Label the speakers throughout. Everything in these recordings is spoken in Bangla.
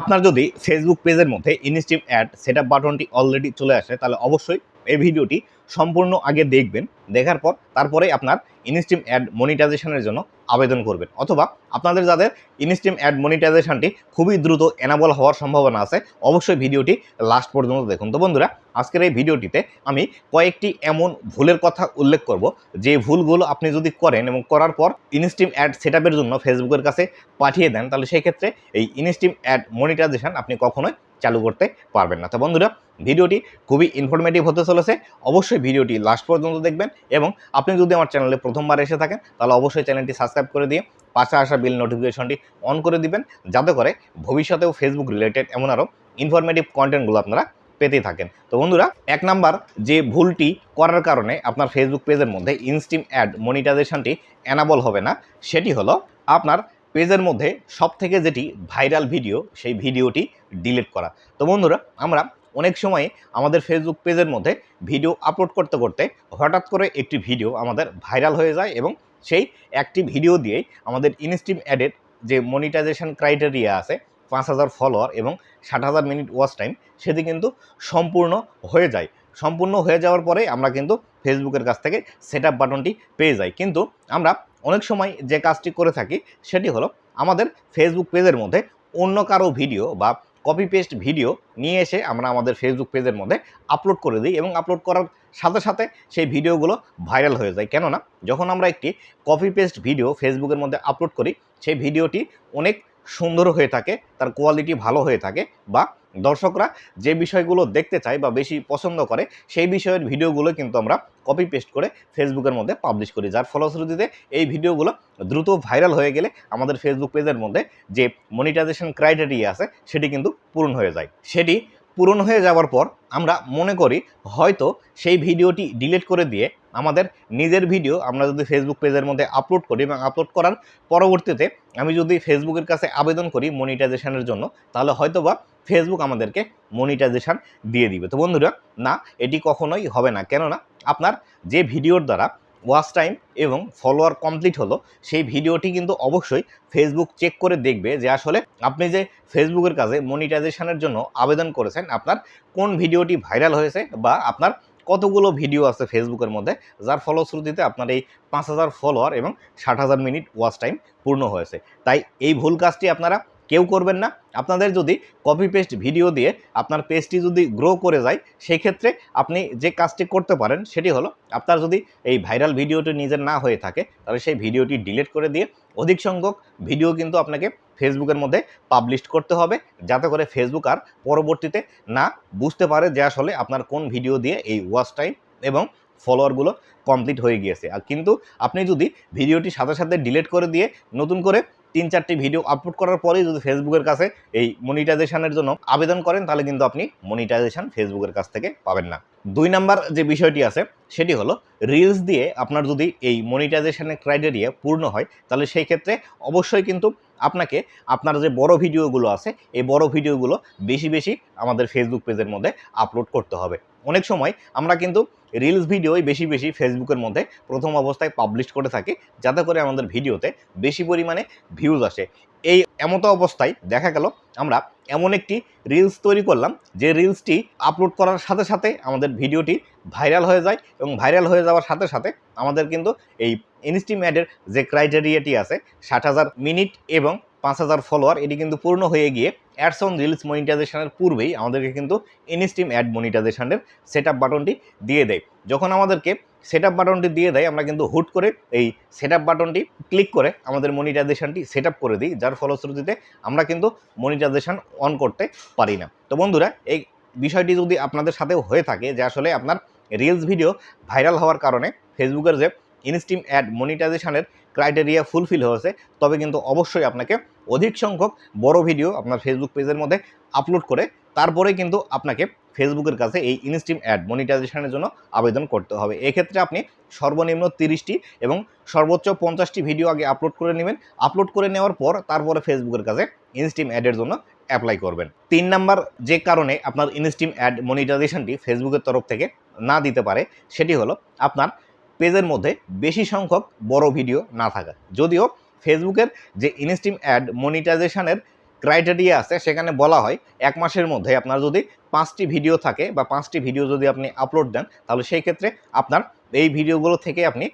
Speaker 1: আপনার যদি ফেসবুক পেজের মধ্যে ইনস্টিম অ্যাড সেট বাটনটি অলরেডি চলে আসে, তাহলে অবশ্যই এই ভিডিওটি সম্পূর্ণ আগে দেখবেন, দেখার পর তারপরে আপনার ইনস্টিম অ্যাড মনিটাইজেশনের জন্য আবেদন করবেন। অথবা আপনাদের যাদের ইনস্টিম অ্যাড মনিটাইজেশনটি খুবই দ্রুত এনাবল হওয়ার সম্ভাবনা আছে, অবশ্যই ভিডিওটি লাস্ট পর্যন্ত দেখুন। তো বন্ধুরা, আজকের এই ভিডিওটিতে আমি কয়েকটি এমন ভুলের কথা উল্লেখ করব, যে ভুলগুলো আপনি যদি করেন এবং করার পর ইনস্টিম অ্যাড সেট জন্য ফেসবুকের কাছে পাঠিয়ে দেন, তাহলে সেই ক্ষেত্রে এই ইনস্টিম অ্যাড মনিটাইজেশন আপনি কখনোই চালু করতে পারবেন না। তো বন্ধুরা ভিডিওটি খুবই ইনফরমেটিভ হতে চলেছে। অবশ্যই ভিডিওটি লাস্ট পর্যন্ত দেখবেন এবং আপনি যদি আমার চ্যানেলে প্রথমবার এসে থাকেন, তাহলে অবশ্যই চ্যানেলটি সাবস্ক্রাইব করে দিয়ে পাশে আসা বিল নোটিফিকেশনটি অন করে দিবেন, যাতে করে ভবিষ্যতেও ফেসবুক রিলেটেড এমন আরও ইনফরমেটিভ কন্টেন্টগুলো আপনারা পেতেই থাকেন। তো বন্ধুরা, এক নাম্বার যে ভুলটি করার কারণে আপনার ফেসবুক পেজের মধ্যে ইনস্টিম অ্যাড মনিটাইজেশনটি অ্যানাবল হবে না, সেটি হলো আপনার পেজের মধ্যে সব থেকে যেটি ভাইরাল ভিডিও সেই ভিডিওটি ডিলিট করা। তো বন্ধুরা, আমরা অনেক সময় আমাদের ফেসবুক পেজের মধ্যে ভিডিও আপলোড করতে করতে হঠাৎ করে একটি ভিডিও আমাদের ভাইরাল হয়ে যায় এবং সেই একটি ভিডিও দিয়েই আমাদের ইনস্টিম অ্যাডের যে মনিটাইজেশন ক্রাইটেরিয়া আছে, পাঁচ হাজার ফলোয়ার এবং ষাট হাজার মিনিট ওয়াচ টাইম সেটি কিন্তু সম্পূর্ণ হয়ে যায়। সম্পূর্ণ হয়ে যাওয়ার পরে আমরা কিন্তু ফেসবুকের কাছ থেকে সেট আপ বাটনটি পেয়ে যাই। কিন্তু আমরা অনেক সময় যে কাজটি করে থাকি, সেটি হলো আমাদের ফেসবুক পেজের মধ্যে অন্য কারও ভিডিও বা কপি পেস্ট ভিডিও নিয়ে এসে আমরা আমাদের ফেসবুক পেজের মধ্যে আপলোড করে দিই এবং আপলোড করার সাথে সাথে সেই ভিডিওগুলো ভাইরাল হয়ে যায়। কেননা, যখন আমরা একটি কপি পেস্ট ভিডিও ফেসবুকের মধ্যে আপলোড করি, সেই ভিডিওটি অনেক সুন্দর হয়ে থাকে, তার কোয়ালিটি ভালো হয়ে থাকে বা দর্শকরা যে বিষয়গুলো দেখতে চায় বা বেশি পছন্দ করে, সেই বিষয়ের ভিডিওগুলো কিন্তু আমরা কপি পেস্ট করে ফেসবুকের মধ্যে পাবলিশ করি। যার ফলশ্রুতিতে এই ভিডিওগুলো দ্রুত ভাইরাল হয়ে গেলে আমাদের ফেসবুক পেজের মধ্যে যে মনিটাইজেশন ক্রাইটেরিয়া আছে, সেটি কিন্তু পূরণ হয়ে যায়। সেটি পূরণ হয়ে যাওয়ার পর আমরা মনে করি হয়তো সেই ভিডিওটি ডিলিট করে দিয়ে আমাদের নিজের ভিডিও আমরা যদি ফেসবুক পেজের মধ্যে আপলোড করি এবং আপলোড করার পরবর্তীতে আমি যদি ফেসবুকের কাছে আবেদন করি মনিটাইজেশনের জন্য, তাহলে হয়তো বা ফেসবুক আমাদেরকে মনিটাইজেশান দিয়ে দিবে। তো বন্ধুরা, না, এটি কখনোই হবে না। কেননা, আপনার যে ভিডিওর দ্বারা ওয়াচ টাইম এবং ফলোয়ার কমপ্লিট হলো, সেই ভিডিওটি কিন্তু অবশ্যই ফেসবুক চেক করে দেখবে যে আসলে আপনি যে ফেসবুকের কাছে মনিটাইজেশনের জন্য আবেদন করেছেন, আপনার কোন ভিডিওটি ভাইরাল হয়েছে বা আপনার কতগুলো ভিডিও আছে ফেসবুকের মধ্যে, যার ফলশ্রুতিতে আপনার এই পাঁচ হাজার ফলোয়ার এবং ষাট হাজার মিনিট ওয়াচ টাইম পূর্ণ হয়েছে। তাই এই ভুল কাজটি আপনারা কেউ করবেন না। আপনাদের যদি কপি পেস্ট ভিডিও দিয়ে আপনার পেজটি যদি গ্রো করে যায় সেই ক্ষেত্রে আপনি যে কাজটি করতে পারেন, সেটি হলো আপনার যদি এই ভাইরাল ভিডিওটি নিজের না হয়ে থাকে, তাহলে সেই ভিডিওটি ডিলিট করে দিয়ে অধিক সংখ্যক ভিডিও কিন্তু আপনাকে ফেসবুকের মধ্যে পাবলিশ করতে হবে। যাতে করে ফেসবুক আর পরবর্তীতে না বুঝতে পারে যে আসলে আপনার কোন ভিডিও দিয়ে এই ওয়াচ টাইম এবং ফলোয়ারগুলো কমপ্লিট হয়ে গিয়েছে। আর কিন্তু আপনি যদি ভিডিওটি সাথে সাথে ডিলিট করে দিয়ে নতুন করে তিন চারটি ভিডিও আপলোড করার পরেই যদি ফেসবুকের কাছে এই মনিটাইজেশনের জন্য আবেদন করেন, তাহলে কিন্তু আপনি মনিটাইজেশন ফেসবুকের কাছ থেকে পাবেন না। দুই নাম্বার যে বিষয়টি আছে, সেটি হলো রিলস দিয়ে আপনার যদি এই মনিটাইজেশনের ক্রাইটেরিয়া পূর্ণ হয়, তাহলে সেই ক্ষেত্রে অবশ্যই কিন্তু আপনাকে আপনার যে বড় ভিডিওগুলো আছে, এই বড় ভিডিওগুলো বেশি বেশি আমাদের ফেসবুক পেজের মধ্যে আপলোড করতে হবে। অনেক সময় আমরা কিন্তু রিলস ভিডিওই বেশি বেশি ফেসবুকের মধ্যে প্রথম অবস্থায় পাবলিশ করে থাকি, যাতে করে আমাদের ভিডিওতে বেশি পরিমাণে ভিউজ আসে। এই এমতো অবস্থায় দেখা গেল, আমরা এমন একটি রিলস তৈরি করলাম, যে রিলসটি আপলোড করার সাথে সাথে আমাদের ভিডিওটি ভাইরাল হয়ে যায় এবং ভাইরাল হয়ে যাওয়ার সাথে সাথে আমাদের কিন্তু এই ইনস্টিম্যাডের যে ক্রাইটেরিয়াটি আছে, ষাট হাজার মিনিট এবং পাঁচ হাজার ফলোয়ার এটি কিন্তু পূর্ণ হয়ে গিয়ে অ্যাডস অন রিলস মনিটাইজেশনের পূর্বেই আমাদেরকে কিন্তু ইনস্টিম অ্যাড মনিটাইজেশনের সেট আপ বাটনটি দিয়ে দেয়। যখন আমাদেরকে সেট আপ বাটনটি দিয়ে দেয়, আমরা কিন্তু হুট করে এই সেট আপ বাটনটি ক্লিক করে আমাদের মনিটাইজেশনটি সেট আপ করে দিই, যার ফলশ্রুতিতে আমরা কিন্তু মনিটাইজেশন অন করতে পারি না। তো বন্ধুরা, এই বিষয়টি যদি আপনাদের সাথেও হয়ে থাকে যে আসলে আপনার রিলস ভিডিও ভাইরাল হওয়ার কারণে ফেসবুকের যে ইনস্টিম অ্যাড মনিটাইজেশনের ক্রাইটেরিয়া ফুলফিল হয়েছে, তবে কিন্তু অবশ্যই আপনাকে অধিক সংখ্যক বড় ভিডিও আপনার ফেসবুক পেজের মধ্যে আপলোড করে তারপরে কিন্তু আপনাকে ফেসবুকের কাছে এই ইনস্টিম অ্যাড মনিটাইজেশনের জন্য আবেদন করতে হবে। এক্ষেত্রে আপনি সর্বনিম্ন তিরিশটি এবং সর্বোচ্চ পঞ্চাশটি ভিডিও আগে আপলোড করে নেবেন। আপলোড করে নেওয়ার পর তারপরে ফেসবুকের কাছে ইনস্টিম অ্যাডের জন্য অ্যাপ্লাই করবেন। তিন নাম্বার যে কারণে আপনার ইনস্টিম অ্যাড মনিটাইজেশনটি ফেসবুকের তরফ থেকে না দিতে পারে, সেটি হলো আপনার পেজের মধ্যে বেশি সংখ্যক বড় ভিডিও না থাকা। যদিও ফেসবুকের যে ইনস্টিম অ্যাড মনিটাইজেশনের ক্রাইটেরিয়া আছে, সেখানে বলা হয় এক মাসের মধ্যে আপনার যদি পাঁচটি ভিডিও থাকে বা পাঁচটি ভিডিও যদি আপনি আপলোড দেন, তাহলে সেই ক্ষেত্রে আপনার এই ভিডিওগুলো থেকে আপনি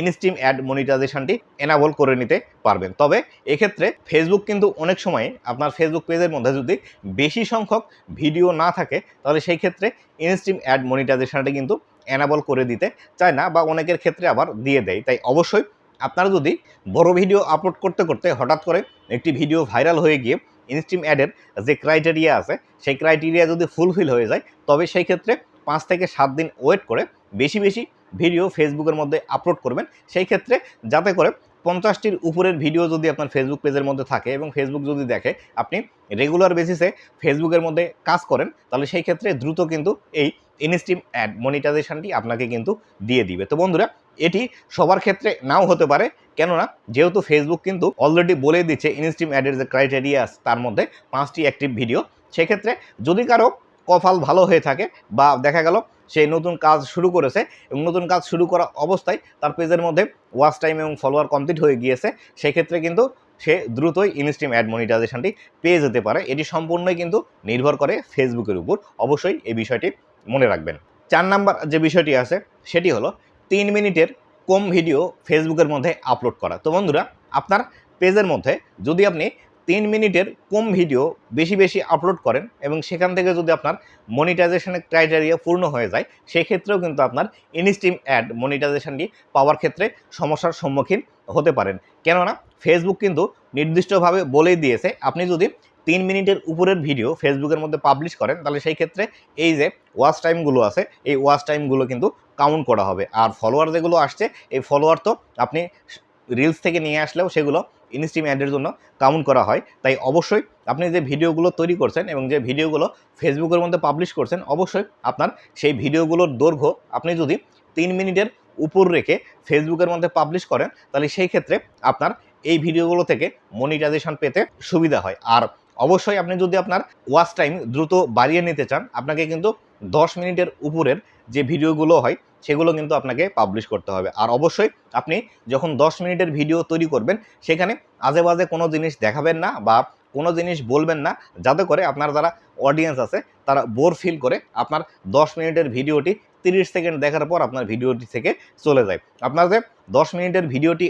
Speaker 1: ইনস্টিম অ্যাড মনিটাইজেশনটি এনাবল করে নিতে পারবেন। তবে এক্ষেত্রে ফেসবুক কিন্তু অনেক সময় আপনার ফেসবুক পেজের মধ্যে যদি বেশি সংখ্যক ভিডিও না থাকে, তাহলে সেই ক্ষেত্রে ইনস্টিম অ্যাড মনিটাইজেশনটি কিন্তু এনাবল করে দিতে চায় না বা অনেকের ক্ষেত্রে আবার দিয়ে দেয়। তাই অবশ্যই আপনারা যদি বড় ভিডিও আপলোড করতে করতে হঠাৎ করে একটি ভিডিও ভাইরাল হয়ে গিয়ে ইনস্টিম অ্যাডের যে ক্রাইটেরিয়া আছে, সেই ক্রাইটেরিয়া যদি ফুলফিল হয়ে যায়, তবে সেই ক্ষেত্রে পাঁচ থেকে সাত দিন ওয়েট করে বেশি বেশি ভিডিও ফেসবুকের মধ্যে আপলোড করবেন। সেই ক্ষেত্রে যাতে করে পঞ্চাশটির উপরের ভিডিও যদি আপনার ফেসবুক পেজের মধ্যে থাকে এবং ফেসবুক যদি দেখে আপনি রেগুলার বেসিসে ফেসবুকের মধ্যে কাজ করেন, তাহলে সেই ক্ষেত্রে দ্রুত কিন্তু এই ইনস্টিম অ্যাড মনিটাইজেশনটি আপনাকে কিন্তু দিয়ে দিবে। তো বন্ধুরা, এটি সবার ক্ষেত্রে নাও হতে পারে, কেননা যেহেতু ফেসবুক কিন্তু অলরেডি বলে দিচ্ছে ইনস্টিম অ্যাডের যে ক্রাইটেরিয়া তার মধ্যে পাঁচটি অ্যাক্টিভ ভিডিও সেক্ষেত্রে যদি কারও কপাল ভালো হয়ে থাকে বা দেখা গেল সে নতুন কাজ শুরু করেছে এবং নতুন কাজ শুরু করা অবস্থায় তার পেজের মধ্যে ওয়াচ টাইম এবং ফলোয়ার কমপ্লিট হয়ে গিয়েছে, সেক্ষেত্রে কিন্তু সে দ্রুতই ইনস্টিম অ্যাড মনিটাইজেশনটি পেয়ে যেতে পারে। এটি সম্পূর্ণই কিন্তু নির্ভর করে ফেসবুকের উপর। অবশ্যই এই বিষয়টি মনে রাখবেন। চার নাম্বার যে বিষয়টি আছে, সেটি হলো তিন মিনিটের কম ভিডিও ফেসবুকের মধ্যে আপলোড করা। তো বন্ধুরা, আপনার পেজের মধ্যে যদি আপনি তিন মিনিটের কম ভিডিও বেশি বেশি আপলোড করেন এবং সেখান থেকে যদি আপনার মনিটাইজেশনের ক্রাইটেরিয়া পূর্ণ হয়ে যায়, সেক্ষেত্রেও কিন্তু আপনার ইনস্টিম অ্যাড মনিটাইজেশনটি পাওয়ার ক্ষেত্রে সমস্যার সম্মুখীন হতে পারেন। কেননা ফেসবুক কিন্তু নির্দিষ্টভাবে বলেই দিয়েছে, আপনি যদি তিন মিনিটের উপরের ভিডিও ফেসবুকের মধ্যে পাবলিশ করেন, তাহলে সেই ক্ষেত্রে এই যে ওয়াচ টাইমগুলো আছে, এই ওয়াচ টাইমগুলো কিন্তু কাউন্ট করা হবে। আর ফলোয়ার যেগুলো আসছে, এই ফলোয়ার তো আপনি রিলস থেকে নিয়ে আসলেও সেগুলো ইনস্ট্রিম অ্যাডের জন্য কাউন্ট করা হয়। তাই অবশ্যই আপনি যে ভিডিওগুলো তৈরি করছেন এবং যে ভিডিওগুলো ফেসবুকের মধ্যে পাবলিশ করছেন, অবশ্যই আপনার সেই ভিডিওগুলোর দৈর্ঘ্য আপনি যদি তিন মিনিটের উপর রেখে ফেসবুকের মধ্যে পাবলিশ করেন, তাহলে সেই ক্ষেত্রে আপনার এই ভিডিওগুলো থেকে মনিটাইজেশন পেতে সুবিধা হয়। আর অবশ্যই আপনি যদি আপনার ওয়াচ টাইম দ্রুত বাড়িয়ে নিতে চান, আপনাকে কিন্তু দশ মিনিটের উপরের যে ভিডিওগুলো হয়, সেগুলো কিন্তু আপনাকে পাবলিশ করতে হবে। আর অবশ্যই আপনি যখন দশ মিনিটের ভিডিও তৈরি করবেন, সেখানে আজে বাজে কোনো জিনিস দেখাবেন না বা কোনো জিনিস বলবেন না, যাতে করে আপনার যারা অডিয়েন্স আছে, তারা বোর ফিল করে আপনার দশ মিনিটের ভিডিওটি তিরিশ সেকেন্ড দেখার পর আপনার ভিডিওটি থেকে চলে যায়। আপনার যে দশ মিনিটের ভিডিওটি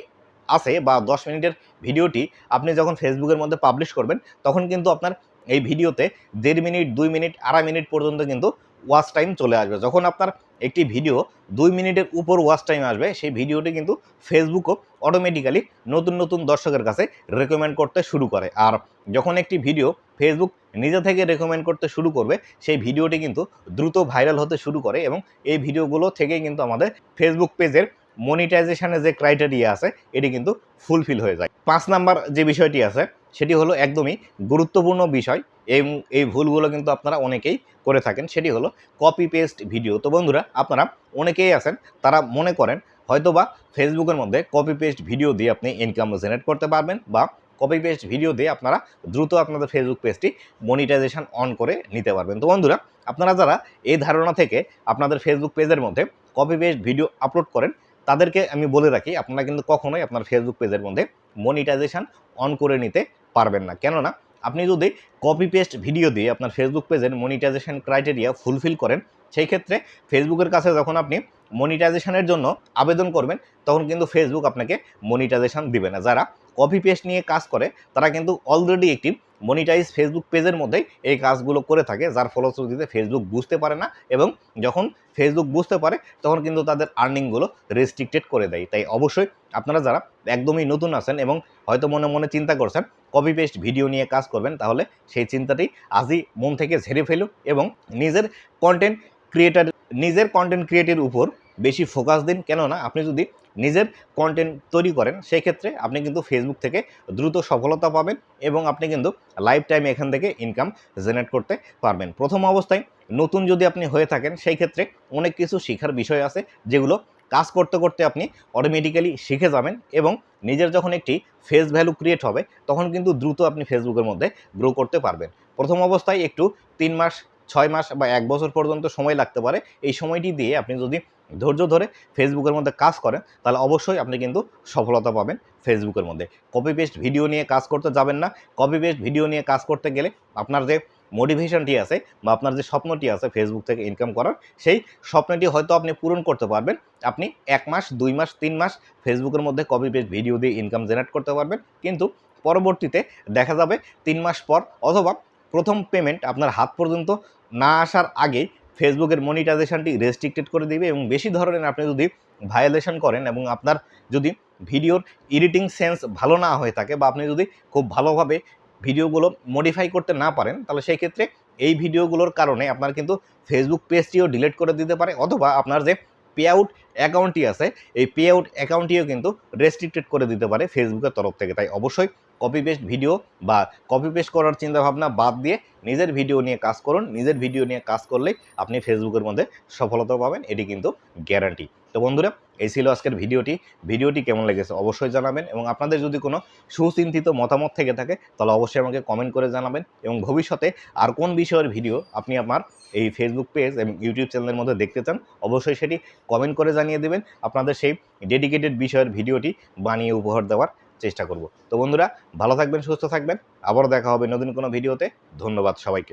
Speaker 1: আছে বা দশ মিনিটের ভিডিওটি আপনি যখন ফেসবুকের মধ্যে পাবলিশ করবেন, তখন কিন্তু আপনার এই ভিডিওতে দেড় মিনিট, দুই মিনিট, আড়াই মিনিট পর্যন্ত কিন্তু ওয়াচ টাইম চলে আসবে। যখন আপনার একটি ভিডিও দুই মিনিটের উপর ওয়াচ টাইম আসবে, সেই ভিডিওটি কিন্তু ফেসবুকও অটোমেটিক্যালি নতুন নতুন দর্শকের কাছে রেকমেন্ড করতে শুরু করে। আর যখন একটি ভিডিও ফেসবুক নিজে থেকে রেকমেন্ড করতে শুরু করবে, সেই ভিডিওটি কিন্তু দ্রুত ভাইরাল হতে শুরু করে এবং এই ভিডিওগুলো থেকেই কিন্তু আমাদের ফেসবুক পেজের মনিটাইজেশনের যে ক্রাইটেরিয়া আছে, এটি কিন্তু ফুলফিল হয়ে যায়। পাঁচ নাম্বার যে বিষয়টি আছে, সেটি হলো একদমই গুরুত্বপূর্ণ বিষয়। এই এই ভুলগুলো কিন্তু আপনারা অনেকেই করে থাকেন। সেটি হলো কপি পেস্ট ভিডিও তো বন্ধুরা, আপনারা অনেকেই আছেন, তারা মনে করেন হয়তোবা ফেসবুকের মধ্যে কপি পেস্ট ভিডিও দিয়ে আপনি ইনকাম জেনারেট করতে পারবেন বা কপি পেস্ট ভিডিও দিয়ে আপনারা দ্রুত আপনাদের ফেসবুক পেজটি মনিটাইজেশন অন করে নিতে পারবেন। তো বন্ধুরা, আপনারা যারা এই ধারণা থেকে আপনাদের ফেসবুক পেজের মধ্যে কপি পেস্ট ভিডিও আপলোড করেন তাদেরকে আমি বলে রাখি, আপনারা কিন্তু কখনোই আপনার ফেসবুক পেজের মধ্যে মনিটাইজেশন অন করে নিতে পারবেন না। কেননা, আপনি যদি কপি পেস্ট ভিডিও দিয়ে আপনার ফেসবুক পেজের মনিটাইজেশন ক্রাইটেরিয়া ফুলফিল করেন, সেই ক্ষেত্রে ফেসবুকের কাছে যখন আপনি মনিটাইজেশনের জন্য আবেদন করবেন, তখন কিন্তু ফেসবুক আপনাকে মনিটাইজেশন দিবে না। যারা কপি পেস্ট নিয়ে কাজ করে, তারা কিন্তু অলরেডি একটি মনিটাইজ ফেসবুক পেজের মধ্যেই এই কাজগুলো করে থাকে, যার ফলশ্রুতিতে ফেসবুক বুঝতে পারে না এবং যখন ফেসবুক বুঝতে পারে, তখন কিন্তু তাদের আর্নিংগুলো রেস্ট্রিক্টেড করে দেয়। তাই অবশ্যই আপনারা যারা একদমই নতুন আছেন এবং হয়তো মনে মনে চিন্তা করছেন কপি পেস্ট ভিডিও নিয়ে কাজ করবেন, তাহলে সেই চিন্তাটি আজই মন থেকে ঝেড়ে ফেলুন এবং নিজের কন্টেন্ট ক্রিয়েটার নিজের কন্টেন্ট ক্রিয়েটের উপর বেশি ফোকাস দিন। কেননা, আপনি যদি নিজের কন্টেন্ট তৈরি করেন সেই ক্ষেত্রে আপনি কিন্তু ফেসবুক থেকে দ্রুত সফলতা পাবেন এবং আপনি কিন্তু লাইফ টাইম এখান থেকে ইনকাম জেনারেট করতে পারবেন। প্রথম অবস্থায় নতুন যদি আপনি হয়ে থাকেন সেই ক্ষেত্রে অনেক কিছু শেখার বিষয় আছে যেগুলো কাজ করতে করতে আপনি অটোমেটিক্যালি শিখে যাবেন এবং নিজের যখন একটি ফেস ভ্যালু ক্রিয়েট হবে, তখন কিন্তু দ্রুত আপনি ফেসবুকের মধ্যে গ্রো করতে পারবেন। প্রথম অবস্থায় একটু তিন মাস ছয় মাস বা এক বছর পর্যন্ত সময় লাগতে পারে। এই সময়টি দিয়ে আপনি যদি ধৈর্য ধরে ফেসবুকের মধ্যে কাজ করেন, তাহলে অবশ্যই আপনি কিন্তু সফলতা পাবেন ফেসবুকের মধ্যে। কপি পেস্ট ভিডিও নিয়ে কাজ করতে যাবেন না। কপি পেস্ট ভিডিও নিয়ে কাজ করতে গেলে আপনার যে মোটিভেশনটি আছে বা আপনার যে স্বপ্নটি আছে ফেসবুক থেকে ইনকাম করার, সেই স্বপ্নটি হয়তো আপনি পূরণ করতে পারবেন। আপনি এক মাস, দুই মাস, তিন মাস ফেসবুকের মধ্যে কপি পেস্ট ভিডিও দিয়ে ইনকাম জেনারেট করতে পারবেন। কিন্তু পরবর্তীতে দেখা যাবে তিন মাস পর অথবা প্রথম পেমেন্ট আপনার হাত পর্যন্ত না আসার আগেই ফেসবুকের মনিটাইজেশনটি রেস্ট্রিক্টেড করে দিবে এবং বেশি ধরনের আপনি যদি ভায়োলেশন করেন এবং আপনার যদি ভিডিওর এডিটিং সেন্স ভালো না হয়ে থাকে বা আপনি যদি খুব ভালোভাবে ভিডিওগুলো মডিফাই করতে না পারেন, তাহলে সেই ক্ষেত্রে এই ভিডিওগুলোর কারণে আপনার কিন্তু ফেসবুক পেজটিও ডিলিট করে দিতে পারে অথবা আপনার যে পে আউট অ্যাকাউন্টটি আছে, এই পে আউট অ্যাকাউন্টটিও কিন্তু রেস্ট্রিক্টেড করে দিতে পারে ফেসবুকের তরফ থেকে। তাই অবশ্যই কপি পেস্ট ভিডিও বা কপি পেস্ট করার চিন্তাভাবনা বাদ দিয়ে নিজের ভিডিও নিয়ে কাজ করুন। নিজের ভিডিও নিয়ে কাজ করলেই আপনি ফেসবুকের মধ্যে সফলতা পাবেন, এটি কিন্তু গ্যারান্টি তো বন্ধুরা, এই ছিল আজকের ভিডিওটি। ভিডিওটি কেমন লেগেছে অবশ্যই জানাবেন এবং আপনাদের যদি কোনো সুচিন্তিত মতামত থেকে থাকে, তাহলে অবশ্যই আমাকে কমেন্ট করে জানাবেন এবং ভবিষ্যতে আর কোন বিষয়ের ভিডিও আপনি আমার এই ফেসবুক পেজ এবং ইউটিউব চ্যানেলের মধ্যে দেখতে চান, অবশ্যই সেটি কমেন্ট করে জানিয়ে দেবেন। আপনাদের সেই ডেডিকেটেড বিষয়ের ভিডিওটি বানিয়ে উপহার দেওয়ার চেষ্টা করব। তো বন্ধুরা, ভালো থাকবেন, সুস্থ থাকবেন। আবারও দেখা হবে নতুন কোনো ভিডিওতে। ধন্যবাদ সবাইকে।